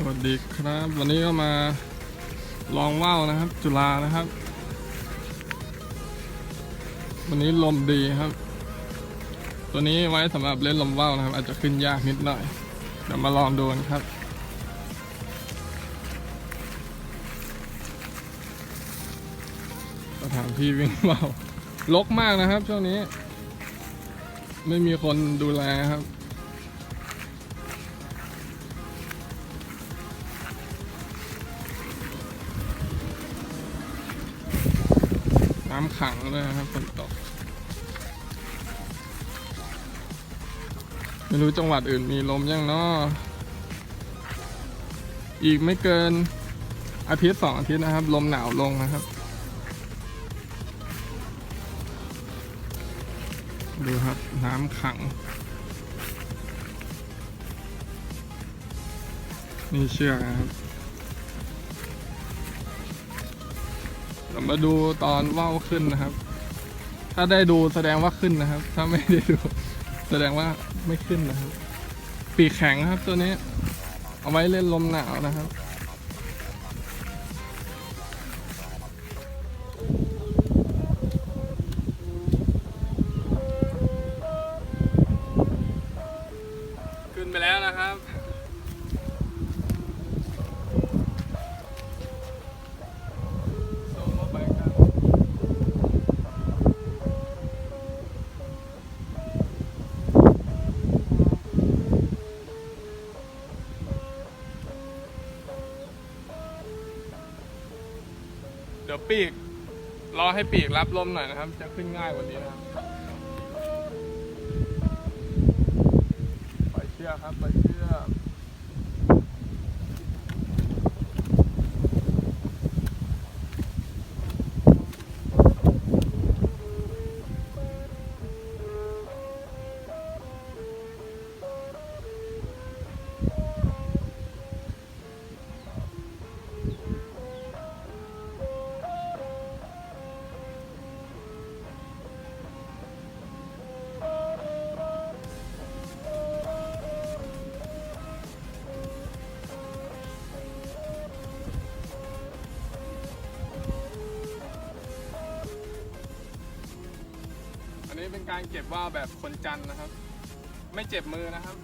สวัสดีครับ วันนี้ก็มาลองว่าวนะครับ จุฬานะครับ วันนี้ลมดีครับ ตัวนี้ไว้สำหรับเล่นลมว่าวนะครับ อาจจะขึ้นยากนิดหน่อยเดี๋ยวมาลองดูกันครับสถานที่วิ่งว่าวรกมากนะครับช่วงนี้ ไม่มีคนดูแลครับ ขังเลยนะครับฝนตก ไม่รู้จังหวัดอื่นมีลมยังเนาะอีกไม่เกินอาทิตย์สองอาทิตย์นะครับ ลมหนาวลงนะครับ ดูครับ น้ำขัง นี่เชือกนะครับ มาดูตอนว่าวขึ้นนะครับ ถ้าได้ดูแสดงว่าขึ้นนะครับ ถ้าไม่ได้ดู แสดงว่าไม่ขึ้นนะครับ ปีกแข็งครับตัวนี้ เอาไว้เล่นลมหนาวนะครับ เดี๋ยวปีก รอให้ปีกรับลมหน่อยนะครับ จะขึ้นง่ายกว่านี้นะครับปล่อยเชือกครับปล่อยเชือก นี้เป็นการเก็บว่าวแบบคนจันนะครับ ไม่เจ็บมือนะครับ